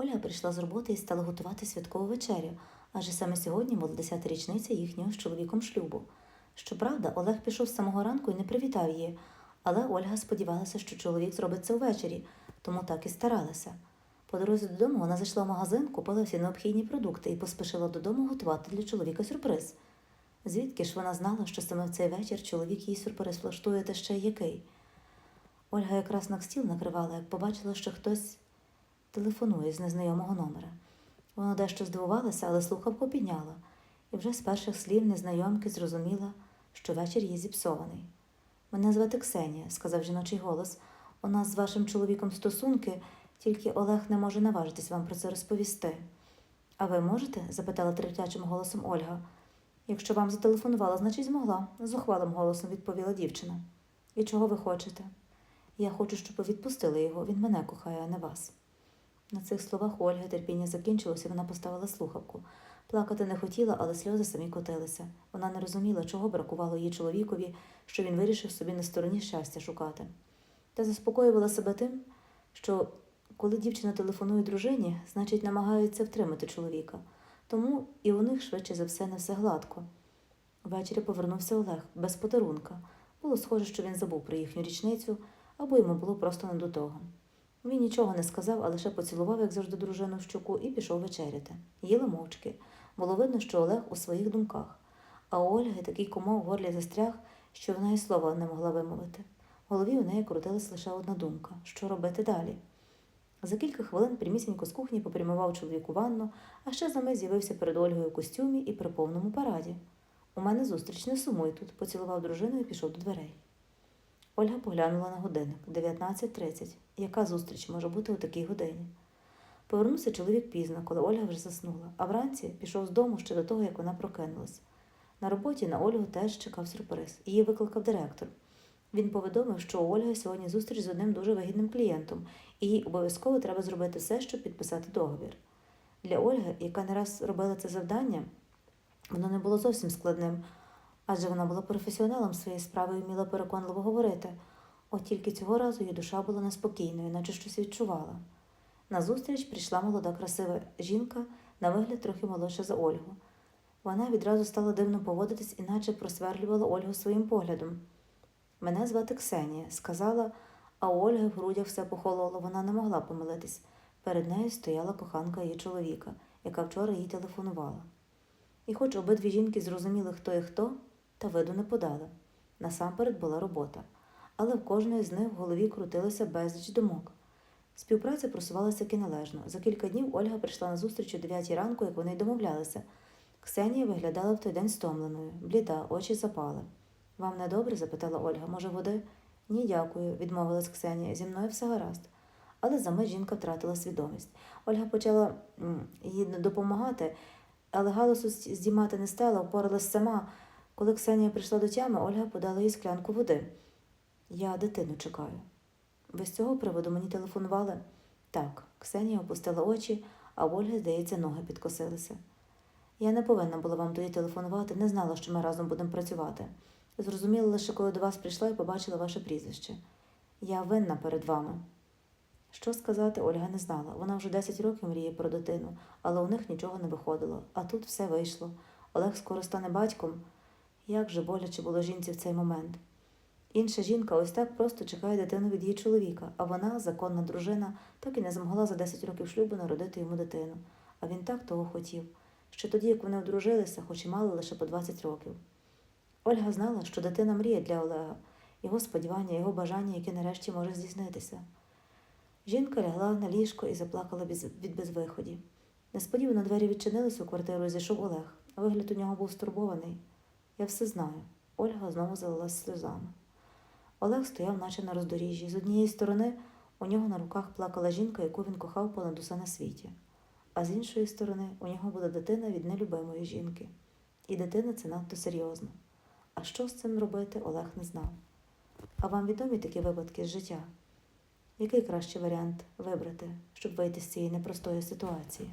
Ольга прийшла з роботи і стала готувати святкову вечерю, адже саме сьогодні була 10-та річниця їхнього з чоловіком шлюбу. Щоправда, Олег пішов з самого ранку і не привітав її, але Ольга сподівалася, що чоловік зробить це ввечері, тому так і старалася. По дорозі додому вона зайшла в магазин, купила всі необхідні продукти і поспішила додому готувати для чоловіка сюрприз. Звідки ж вона знала, що саме в цей вечір чоловік їй сюрприз влаштує та ще який? Ольга якраз на стіл накривала, як побачила, що хтось телефонує з незнайомого номера. Вона дещо здивувалася, але слухавку підняла, і вже з перших слів незнайомки зрозуміла, що вечір її зіпсований. Мене звати Ксенія, сказав жіночий голос. У нас з вашим чоловіком стосунки, тільки Олег не може наважитись вам про це розповісти. А ви можете? запитала тремтячим голосом Ольга. Якщо вам зателефонувала, значить змогла, зухвалим голосом відповіла дівчина. І чого ви хочете? Я хочу, щоб ви відпустили його, він мене кохає, а не вас. На цих словах у Ольги терпіння закінчилося, вона поставила слухавку. Плакати не хотіла, але сльози самі котилися. Вона не розуміла, чого бракувало її чоловікові, що він вирішив собі на стороні щастя шукати. Та заспокоювала себе тим, що коли дівчина телефонує дружині, значить намагається втримати чоловіка. Тому і у них швидше за все не все гладко. Ввечері повернувся Олег без подарунка. Було схоже, що він забув про їхню річницю, або йому було просто не до того. Він нічого не сказав, а лише поцілував, як завжди, дружину в щоку, і пішов вечеряти. Їли мовчки. Було видно, що Олег у своїх думках, а у Ольги такий комок в горлі застряг, що вона і слова не могла вимовити. В голові у неї крутилась лише одна думка що робити далі. За кілька хвилин прямісінько з кухні попрямував чоловік у ванну, а ще за мить з'явився перед Ольгою у костюмі і при повному параді. У мене зустріч не сумуй тут, поцілував дружину і пішов до дверей. Ольга поглянула на годинник 19.30. Яка зустріч може бути у такій годині? Повернувся чоловік пізно, коли Ольга вже заснула, а вранці пішов з дому ще до того, як вона прокинулась. На роботі на Ольгу теж чекав сюрприз. Її викликав директор. Він повідомив, що у Ольги сьогодні зустріч з одним дуже вигідним клієнтом, і їй обов'язково треба зробити все, щоб підписати договір. Для Ольги, яка не раз робила це завдання, воно не було зовсім складним, адже вона була професіоналом своєї справи і вміла переконливо говорити. От тільки цього разу її душа була неспокійною, наче щось відчувала. На зустріч прийшла молода красива жінка, на вигляд трохи молодша за Ольгу. Вона відразу стала дивно поводитись, іначе просверлювала Ольгу своїм поглядом. Мене звати Ксенія, сказала, а у Ольги в грудях все похололо, вона не могла помилитись. Перед нею стояла коханка її чоловіка, яка вчора їй телефонувала. І хоч обидві жінки зрозуміли, хто і хто, та виду не подали. Насамперед була робота, але в кожної з них в голові крутилося безліч думок. Співпраця просувалася належно. За кілька днів Ольга прийшла на зустріч о 9 ранку, як вони й домовлялися. Ксенія виглядала в той день стомленою, бліда, очі запали. Вам не добре? запитала Ольга. Може, води? Ні, дякую, відмовилась Ксенія. Зі мною все гаразд. Але за мить жінка втратила свідомість. Ольга почала їй допомагати, але галасу здіймати не стала, впоралась сама. Коли Ксенія прийшла до тями, Ольга подала їй склянку води. Я дитину чекаю. Ви з цього приводу мені телефонували? Так, Ксенія опустила очі, а в Ольги, здається, ноги підкосилися. Я не повинна була вам тоді телефонувати, не знала, що ми разом будемо працювати. Зрозуміла лише, коли до вас прийшла і побачила ваше прізвище. Я винна перед вами. Що сказати, Ольга не знала. Вона вже 10 років мріє про дитину, але у них нічого не виходило. А тут все вийшло. Олег скоро стане батьком. Як же боляче було жінці в цей момент. Інша жінка ось так просто чекає дитину від її чоловіка, а вона, законна дружина, так і не змогла за 10 років шлюбу народити йому дитину. А він так того хотів. Ще тоді, як вони одружилися, хоч і мали лише по 20 років. Ольга знала, що дитина мріє для Олега, його сподівання, його бажання, яке нарешті може здійснитися. Жінка лягла на ліжко і заплакала від безвиході. Несподівано двері відчинилися у квартиру і зайшов Олег. Вигляд у нього був стурбований. Я все знаю. Ольга знову залилась сльозами. Олег стояв, наче на роздоріжжі. З однієї сторони у нього на руках плакала жінка, яку він кохав понад усе на світі, а з іншої сторони у нього була дитина від нелюбимої жінки. І дитина це надто серйозно. А що з цим робити, Олег не знав. А вам відомі такі випадки з життя? Який кращий варіант вибрати, щоб вийти з цієї непростої ситуації?